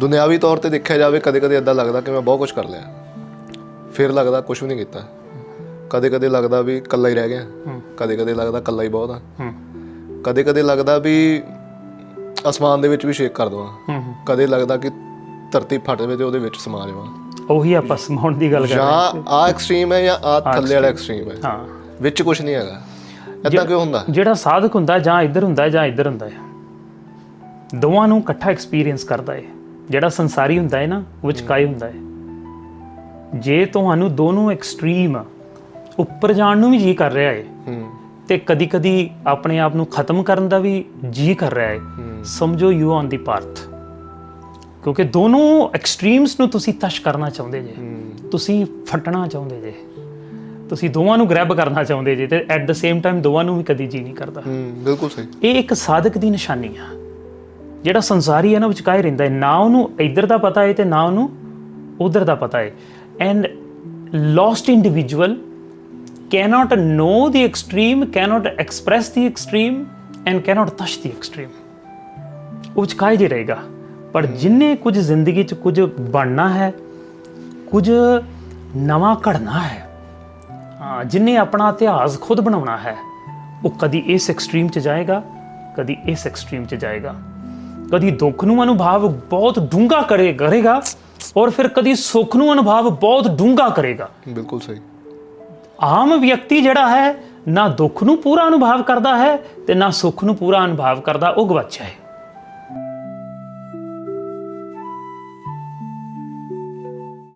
ਦੁਨਿਆਵੀ ਤੌਰ ਤੇ ਦੇਖਿਆ ਜਾਵੇ ਕਦੇ-ਕਦੇ ਇਦਾਂ ਲੱਗਦਾ ਕਿ ਮੈਂ ਬਹੁਤ ਕੁਝ ਕਰ ਲਿਆ। ਫਿਰ ਲੱਗਦਾ ਕੁਝ ਵੀ ਨਹੀਂ ਕੀਤਾ। ਕਦੇ-ਕਦੇ ਲੱਗਦਾ ਵੀ ਇਕੱਲਾ ਹੀ ਰਹਿ ਗਿਆ। ਕਦੇ-ਕਦੇ ਲੱਗਦਾ ਇਕੱਲਾ ਹੀ ਬਹੁਤ ਆ। ਕਦੇ-ਕਦੇ ਲੱਗਦਾ ਵੀ ਅਸਮਾਨ ਦੇ ਵਿੱਚ ਵੀ ਸ਼ੇਕ ਕਰ ਦਵਾਂ। ਕਦੇ ਲੱਗਦਾ ਕਿ ਧਰਤੀ ਫਟ ਜਾਵੇ ਤੇ ਉਹਦੇ ਵਿੱਚ ਸਮਾ ਜਾਵਾਂ ਉਹੀ ਆਪਾਂ ਸਮਾਉਣ ਦੀ ਗੱਲ ਕਰ ਰਹੇ ਹਾਂ। ਜਾਂ ਆ ਐਕਸਟ੍ਰੀਮ ਹੈ ਜਾਂ ਆ ਥੱਲੇ ਵਾਲਾ ਐਕਸਟ੍ਰੀਮ ਹੈ। ਹਾਂ। ਵਿੱਚ ਕੁਝ ਨਹੀਂ ਹੈਗਾ। ਇਦਾਂ ਕਿਉਂ ਹੁੰਦਾ? ਜਿਹੜਾ ਸਾਧਕ ਹੁੰਦਾ ਜਾਂ ਇੱਧਰ ਹੁੰਦਾ ਜਾਂ ਇੱਧਰ ਹੁੰਦਾ ਹੈ। ਦੋਵਾਂ ਨੂੰ ਇਕੱਠਾ ਐਕਸਪੀਰੀਅੰਸ ਕਰਦਾ ਹੈ। ਜਿਹੜਾ ਸੰਸਾਰੀ ਹੁੰਦਾ ਹੈ ਨਾ ਉਹ ਵਿਚਕਾਏ ਹੁੰਦਾ ਹੈ। ਜੇ ਤੁਹਾਨੂੰ ਦੋਨੋਂ ਐਕਸਟ੍ਰੀਮ ਉੱਪਰ ਜਾਣ ਨੂੰ ਵੀ ਜੀ ਕਰ ਰਿਹਾ ਹੈ। ਤੇ ਕਦੀ ਕਦੀ ਆਪਣੇ ਆਪ ਨੂੰ ਖਤਮ ਕਰਨ ਦਾ ਵੀ ਜੀ ਕਰ ਰਿਹਾ ਹੈ। ਸਮਝੋ ਯੂ ਔਨ ਦੀ ਪਾਥ ਕਿਉਂਕਿ ਦੋਨੋਂ ਐਕਸਟ੍ਰੀਮਸ ਨੂੰ ਤੁਸੀਂ ਤਸ਼ ਕਰਨਾ ਚਾਹੁੰਦੇ ਜੇ ਤੁਸੀਂ ਫਟਣਾ ਚਾਹੁੰਦੇ ਜੇ ਤੁਸੀਂ ਦੋਵਾਂ ਨੂੰ ਗ੍ਰੈਬ ਕਰਨਾ ਚਾਹੁੰਦੇ ਜੇ ਤੇ ਐਟ ਦ ਸੇਮ ਟਾਈਮ ਦੋਵਾਂ ਨੂੰ ਵੀ ਕਦੀ ਜੀ ਨਹੀਂ ਕਰਦਾ। ਹੂੰ ਬਿਲਕੁਲ ਸਹੀ। ਇਹ ਇੱਕ ਸਾਧਕ ਦੀ ਨਿਸ਼ਾਨੀ ਆ। ਜਿਹੜਾ ਸੰਸਾਰੀ ਹੈ ਨਾ ਵਿਚਕਾਏ ਰਹਿੰਦਾ ਹੈ। ਨਾ ਉਹਨੂੰ ਇੱਧਰ ਦਾ ਪਤਾ ਹੈ ਤੇ ਨਾ ਉਹਨੂੰ ਉਧਰ ਦਾ ਪਤਾ ਹੈ। And lost individual cannot know the extreme, cannot express the extreme, and cannot touch the extreme. ਉਹ ਵਿਚਕਾਏ ਜੇ ਰਹੇਗਾ। ਪਰ ਜਿੰਨੇ ਕੁਝ ਜ਼ਿੰਦਗੀ 'ਚ ਕੁਝ ਬਣਨਾ ਹੈ, ਕੁਝ ਨਵਾਂ ਘੜਨਾ ਹੈ, ਹਾਂ ਆਪਣਾ ਇਤਿਹਾਸ ਖੁਦ ਬਣਾਉਣਾ ਹੈ, ਉਹ ਕਦੀ ਇਸ ਐਕਸਟ੍ਰੀਮ 'ਚ ਜਾਏਗਾ, ਕਦੀ ਇਸ ਐਕਸਟ੍ਰੀਮ 'ਚ ਜਾਏਗਾ। ਕਦੀ ਦੁੱਖ ਨੂੰ ਅਨੁਭਵ ਬਹੁਤ ਡੂੰਘਾ ਕਰੇ ਕਰੇਗਾ ਔਰ ਫਿਰ ਕਦੀ ਸੁੱਖ ਨੂੰ ਅਨੁਭਵ ਬਹੁਤ ਡੂੰਘਾ ਕਰੇਗਾ। ਬਿਲਕੁਲ ਸਹੀ। ਆਮ ਵਿਅਕਤੀ ਜਿਹੜਾ ਹੈ ਨਾ ਦੁੱਖ ਨੂੰ ਪੂਰਾ ਅਨੁਭਵ ਕਰਦਾ ਹੈ ਤੇ ਨਾ ਸੁੱਖ ਨੂੰ ਪੂਰਾ ਅਨੁਭਵ ਕਰਦਾ ਉਹ ਗਵਾਚਿਆ ਹੈ।